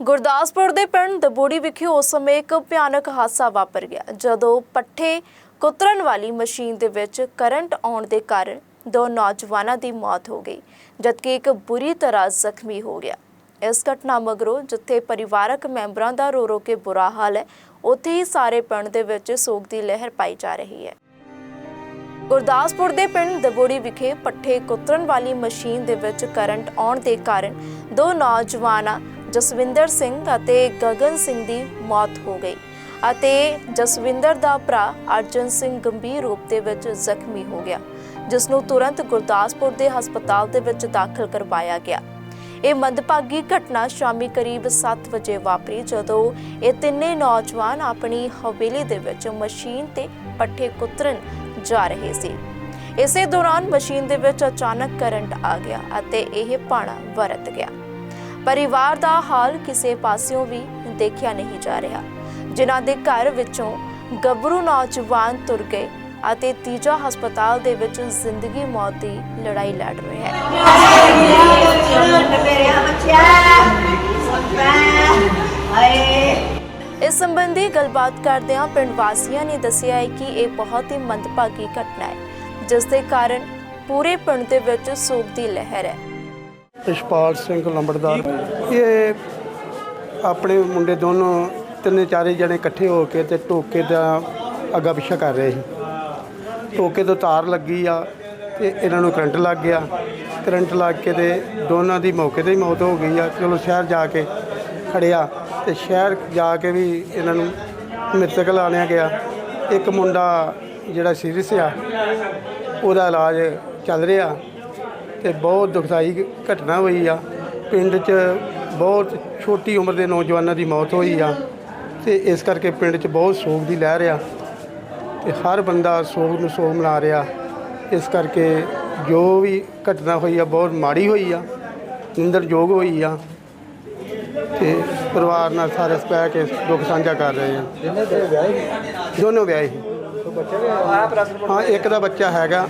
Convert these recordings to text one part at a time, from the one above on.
ਗੁਰਦਾਸਪੁਰ ਦੇ ਪਿੰਡ ਦਬੋੜੀ ਵਿਖੇ ਉਸ ਸਮੇਂ ਇੱਕ ਭਿਆਨਕ ਹਾਦਸਾ ਵਾਪਰ ਗਿਆ, ਜਦੋਂ ਪੱਠੇ ਕੁਤਰਨ ਵਾਲੀ ਮਸ਼ੀਨ ਦੇ ਵਿੱਚ ਕਰੰਟ ਆਉਣ ਦੇ ਕਾਰਨ ਦੋ ਨੌਜਵਾਨਾਂ ਦੀ ਮੌਤ ਹੋ ਗਈ, ਜਦਕਿ ਇੱਕ ਬੁਰੀ ਤਰ੍ਹਾਂ ਜ਼ਖਮੀ ਹੋ ਗਿਆ। ਇਸ ਘਟਨਾ ਮਗਰੋਂ ਜਿੱਥੇ ਪਰਿਵਾਰਕ ਮੈਂਬਰਾਂ ਦਾ ਰੋ ਰੋ ਕੇ ਬੁਰਾ ਹਾਲ ਹੈ, ਉੱਥੇ ਹੀ ਸਾਰੇ ਪਿੰਡ ਦੇ ਵਿੱਚ ਸੋਗ ਦੀ ਲਹਿਰ ਪਾਈ ਜਾ ਰਹੀ ਹੈ। ਗੁਰਦਾਸਪੁਰ ਦੇ ਪਿੰਡ ਦਬੋੜੀ ਵਿਖੇ ਪੱਠੇ ਕੁਤਰਨ ਵਾਲੀ ਮਸ਼ੀਨ ਦੇ ਵਿੱਚ ਕਰੰਟ ਆਉਣ ਦੇ ਕਾਰਨ ਦੋ ਨੌਜਵਾਨਾਂ ਜਸਵਿੰਦਰ ਸਿੰਘ ਅਤੇ ਗਗਨ ਸਿੰਘ ਦੀ ਮੌਤ ਹੋ ਗਈ ਅਤੇ ਜਸਵਿੰਦਰ ਦਾ ਭਰਾ ਅਰਜਨ ਸਿੰਘ ਗੰਭੀਰ ਰੂਪ ਦੇ ਵਿੱਚ ਜ਼ਖਮੀ ਹੋ ਗਿਆ ਜਿਸ ਨੂੰ ਤੁਰੰਤ ਗੁਰਦਾਸਪੁਰ ਦੇ ਹਸਪਤਾਲ ਦੇ ਵਿੱਚ ਦਾਖਲ ਕਰਵਾਇਆ ਗਿਆ। ਇਹ ਮੰਦਭਾਗੀ ਘਟਨਾ ਸ਼ਾਮੀ ਕਰੀਬ 7 ਵਜੇ ਵਾਪਰੀ ਜਦੋਂ ਇਹ ਤਿੰਨੇ ਨੌਜਵਾਨ ਆਪਣੀ ਹਵੇਲੀ ਦੇ ਵਿੱਚ ਮਸ਼ੀਨ ਤੇ ਪੱਠੇ ਕੁਤਰਨ ਜਾ ਰਹੇ ਸੀ। ਇਸੇ ਦੌਰਾਨ ਮਸ਼ੀਨ ਦੇ ਵਿੱਚ ਅਚਾਨਕ ਕਰੰਟ ਆ ਗਿਆ ਅਤੇ ਇਹ ਪਾਣਾ ਵਰਤ ਗਿਆ। ਪਰਿਵਾਰ ਦਾ ਹਾਲ ਕਿਸੇ ਪਾਸਿਓਂ ਵੀ ਦੇਖਿਆ ਨਹੀਂ ਜਾ ਰਿਹਾ। ਜਿਨ੍ਹਾਂ ਦੇ ਘਰ ਵਿੱਚੋਂ ਗੱਭਰੂ ਨੌਜਵਾਨ ਤੁਰ ਗਏ ਅਤੇ ਤੀਜਾ ਹਸਪਤਾਲ ਦੇ ਵਿੱਚ ਜ਼ਿੰਦਗੀ ਮੌਤ ਦੀ ਲੜਾਈ ਲੜ ਰਿਹਾ ਹੈ। ਇਸ ਸੰਬੰਧੀ ਗੱਲਬਾਤ ਕਰਦਿਆਂ ਪਿੰਡ ਵਾਸੀਆਂ ਨੇ ਦੱਸਿਆ ਹੈ ਕਿ ਇਹ ਬਹੁਤ ਹੀ ਮੰਦਭਾਗੀ ਘਟਨਾ ਹੈ, ਜਿਸ ਦੇ ਕਾਰਨ ਪੂਰੇ ਪਿੰਡ ਦੇ ਵਿੱਚ ਸੋਗ ਦੀ ਲਹਿਰ ਹੈ। ਇਸ਼ਪਾਲ ਸਿੰਘ ਲੰਬੜਦਾਰ। ਇਹ ਆਪਣੇ ਮੁੰਡੇ ਦੋਨੋਂ ਤਿੰਨੇ ਚਾਰੇ ਜਣੇ ਇਕੱਠੇ ਹੋ ਕੇ ਤੇ ਟੋਕੇ ਦਾ ਅੱਗਾ ਪਿੱਛਾ ਕਰ ਰਹੇ ਸੀ। ਟੋਕੇ ਤੋਂ ਤਾਰ ਲੱਗੀ ਆ ਤੇ ਇਹਨਾਂ ਨੂੰ ਕਰੰਟ ਲੱਗ ਗਿਆ। ਕਰੰਟ ਲੱਗ ਕੇ ਤੇ ਦੋਨਾਂ ਦੀ ਮੌਕੇ ਤੇ ਹੀ ਮੌਤ ਹੋ ਗਈ ਆ। ਚਲੋ ਸ਼ਹਿਰ ਜਾ ਕੇ ਖੜਿਆ ਤੇ ਸ਼ਹਿਰ ਜਾ ਕੇ ਵੀ ਇਹਨਾਂ ਨੂੰ ਮ੍ਰਿਤਕ ਲਾਣਿਆ ਗਿਆ। ਇੱਕ ਮੁੰਡਾ ਜਿਹੜਾ ਸੀਰੀਅਸ ਆ, ਉਹਦਾ ਇਲਾਜ ਚੱਲ ਰਿਹਾ। ਤੇ ਬਹੁਤ ਦੁਖਦਾਈ ਘਟਨਾ ਹੋਈ ਆ। ਪਿੰਡ 'ਚ ਬਹੁਤ ਛੋਟੀ ਉਮਰ ਦੇ ਨੌਜਵਾਨਾਂ ਦੀ ਮੌਤ ਹੋਈ ਆ ਤੇ ਇਸ ਕਰਕੇ ਪਿੰਡ 'ਚ ਬਹੁਤ ਸੋਗ ਦੀ ਲਹਿਰ ਆ ਤੇ ਹਰ ਬੰਦਾ ਸੋਗ ਨੂੰ ਸੋਗ ਮਨਾ ਰਿਹਾ। ਇਸ ਕਰਕੇ ਜੋ ਵੀ ਘਟਨਾ ਹੋਈ ਆ ਬਹੁਤ ਮਾੜੀ ਹੋਈ ਆ ਨਿੰਦਰਯੋਗ ਹੋਈ ਆ ਤੇ ਪਰਿਵਾਰ ਨਾਲ ਸਾਰੇ ਬਹਿ ਕੇ ਦੁੱਖ ਸਾਂਝਾ ਕਰ ਰਹੇ ਆ। ਜਿੰਨੇ ਦੇ ਵਿਆਹੇ ਦੋਨੋਂ ਵਿਆਹੇ। ਹਾਂ ਇੱਕ ਦਾ ਬੱਚਾ ਹੈਗਾ।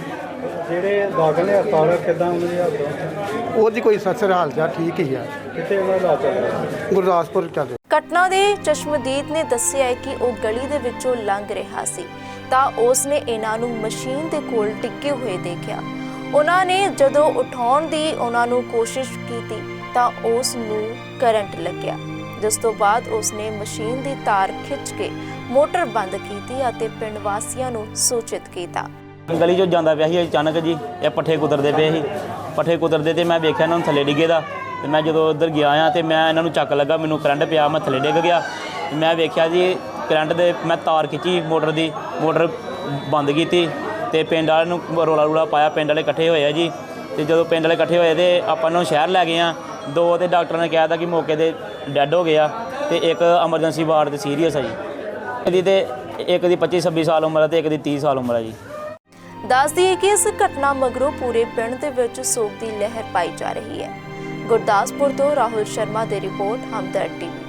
ਜਿਹੜੇ ਦਾਖਲ ਨੇ ਹਸਪਤਾਲ ਕਿਦਾਂ ਉਹਨਾਂ ਦੀ ਹਾਲਤ ਉਹਦੀ ਕੋਈ ਸੱਸਰ ਹਾਲ ਚਾਲ ਠੀਕ ਹੀ ਆ। ਕਿੱਥੇ ਉਹਨਾਂ ਦਾ ਚੱਲ ਰਿਹਾ? ਗੁਰਦਾਸਪੁਰ ਚੱਲ ਰਿਹਾ। ਘਟਨਾ ਦੇ ਚਸ਼ਮਦੀਦ ਨੇ ਦੱਸਿਆ ਹੈ ਕਿ ਉਹ ਗਲੀ ਦੇ ਵਿੱਚੋਂ ਲੰਘ ਰਿਹਾ ਸੀ। ਤਾਂ ਉਸ ਨੇ ਇਹਨਾਂ ਨੂੰ ਮਸ਼ੀਨ ਦੇ ਕੋਲ ਟਿੱਕੇ ਹੋਏ ਦੇਖਿਆ। ਉਹਨਾਂ ਨੇ ਜਦੋਂ ਉਠਾਉਣ ਦੀ ਉਹਨਾਂ ਨੂੰ ਕੋਸ਼ਿਸ਼ ਕੀਤੀ ਤਾਂ ਉਸ ਨੂੰ ਕਰੰਟ ਲੱਗਿਆ। ਜਿਸ ਤੋਂ ਬਾਅਦ ਉਸ ਨੇ ਮਸ਼ੀਨ ਦੀ ਤਾਰ ਖਿੱਚ ਕੇ ਮੋਟਰ ਬੰਦ ਕੀਤੀ ਅਤੇ ਪਿੰਡ ਵਾਸੀਆਂ ਨੂੰ ਸੂਚਿਤ ਕੀਤਾ। ਗਲੀ 'ਚੋਂ ਜਾਂਦਾ ਪਿਆ ਸੀ ਅਚਾਨਕ ਜੀ, ਇਹ ਪੱਠੇ ਕੁਦਰਦੇ ਪਏ ਸੀ। ਪੱਠੇ ਕੁਦਰਦੇ ਤੇ ਮੈਂ ਵੇਖਿਆ ਇਹਨਾਂ ਨੂੰ ਥੱਲੇ ਡਿੱਗੇ ਦਾ। ਤੇ ਮੈਂ ਜਦੋਂ ਉੱਧਰ ਗਿਆ ਆ ਤੇ ਮੈਂ ਇਹਨਾਂ ਨੂੰ ਚੱਕ ਲੱਗਾ, ਮੈਨੂੰ ਕਰੰਟ ਪਿਆ, ਮੈਂ ਥੱਲੇ ਡਿੱਗ ਗਿਆ। ਮੈਂ ਵੇਖਿਆ ਜੀ, ਕਰੰਟ ਦੇ ਮੈਂ ਤਾਰ ਖਿੱਚੀ ਮੋਟਰ ਦੀ, ਮੋਟਰ ਬੰਦ ਕੀਤੀ। ਤੇ ਪਿੰਡ ਵਾਲਿਆਂ ਨੂੰ ਰੋਲਾ ਰੂਲਾ ਪਾਇਆ, ਪਿੰਡ ਵਾਲੇ ਇਕੱਠੇ ਹੋਏ ਆ ਜੀ। ਤੇ ਜਦੋਂ ਪਿੰਡ ਵਾਲੇ ਇਕੱਠੇ ਹੋਏ ਤੇ ਆਪਾਂ ਨੂੰ ਸ਼ਹਿਰ ਲੈ ਗਏ ਆ। ਦੋ ਤੇ ਡਾਕਟਰ ਨੇ ਕਿਹਾ ਤਾ ਕਿ ਮੌਕੇ ਤੇ ਡੈੱਡ ਹੋ ਗਿਆ ਤੇ ਇੱਕ ਐਮਰਜੈਂਸੀ ਵਾਰਡ ਤੇ ਸੀਰੀਅਸ ਆ ਜੀ। ਇਹਦੀ ਤੇ ਇੱਕ ਦੀ 25 26 ਸਾਲ ਉਮਰ ਹੈ ਤੇ ਇੱਕ ਦੀ 30 ਸਾਲ ਉਮਰ ਹੈ ਜੀ। ਦੱਸ ਦਈਏ ਕਿ ਇਸ ਘਟਨਾ ਮਗਰੋਂ ਪੂਰੇ ਪਿੰਡ ਦੇ ਵਿੱਚ ਸੋਗ ਦੀ ਲਹਿਰ ਪਾਈ ਜਾ ਰਹੀ ਹੈ। ਗੁਰਦਾਸਪੁਰ ਤੋਂ ਰਾਹੁਲ ਸ਼ਰਮਾ ਦੀ ਰਿਪੋਰਟ ਹਮਦਰਦ ਟੀਵੀ।